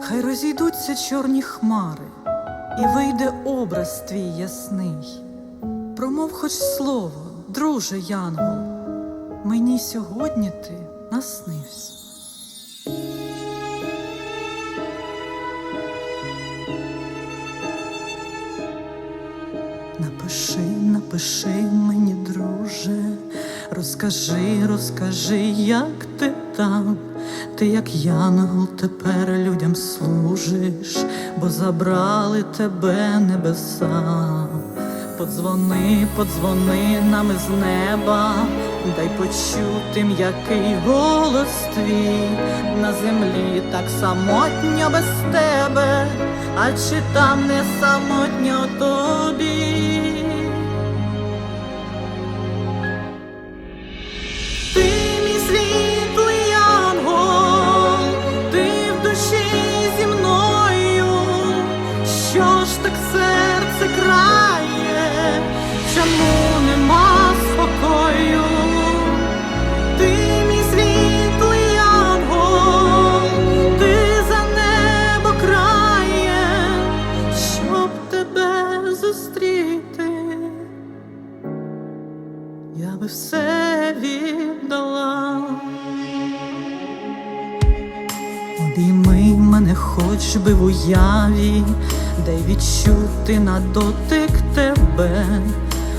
Хай розійдуться чорні хмари, і вийде образ твій ясний. Промов хоч слово, друже Янгол, мені сьогодні ти наснився. Напиши, напиши мені, друже, розкажи, розкажи, як ти там, ти як янгол тепер людям служиш, бо забрали тебе небеса. Подзвони, подзвони нам із неба, дай почути м'який голос твій на землі так самотньо без тебе, а чи там не самотньо тобі? Чому нема спокою? Ти мій світлий ангел, ти за небо крає, щоб тебе зустріти. Я би все віддала. Обійми мене хоч би в уяві, дай відчути на дотик тебе,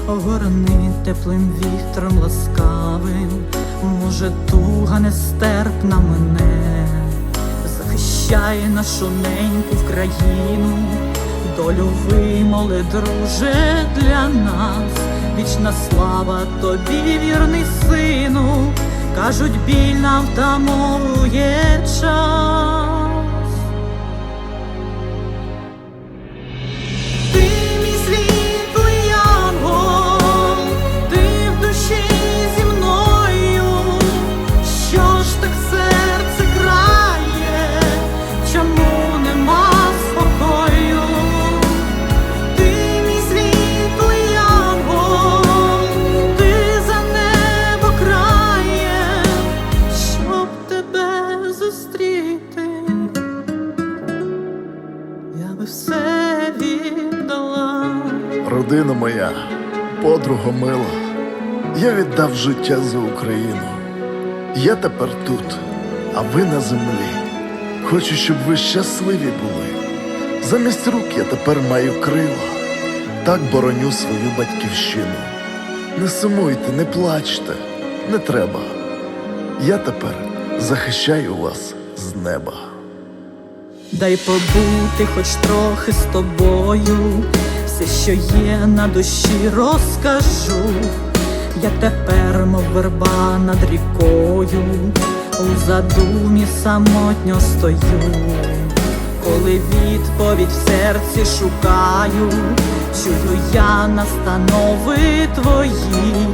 огорни теплим вітром ласкавим, може, туга нестерпна мене, захищай нашу неньку в країну, долю вимоли, друже, для нас, вічна слава тобі, вірний сину, кажуть, біль нам втамовує час. Все віддала. Родина моя, подруга мила, я віддав життя за Україну. Я тепер тут, а ви на землі. Хочу, щоб ви щасливі були. Замість рук я тепер маю крила, так бороню свою батьківщину. Не сумуйте, не плачте, не треба. Я тепер захищаю вас з неба. Дай побути хоч трохи з тобою, все, що є на душі, розкажу. Я тепер, мов верба над рікою, у задумі самотньо стою, коли відповідь в серці шукаю, чую я настанови твої,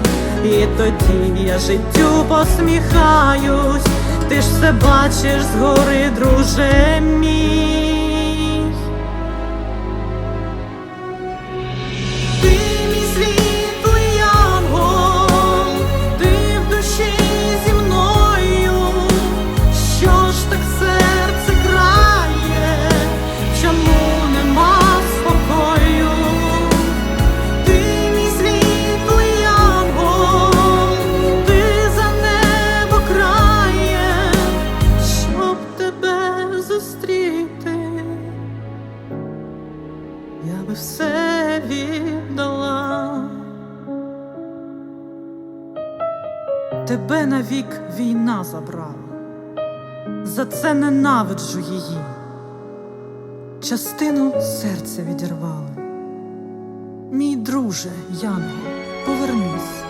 і тоді я життю посміхаюсь, ти ж все бачиш згори, друже мій. Тебе навік війна забрала, за це ненавиджу її, частину серця відірвала. Мій друже, Янгол, повернись,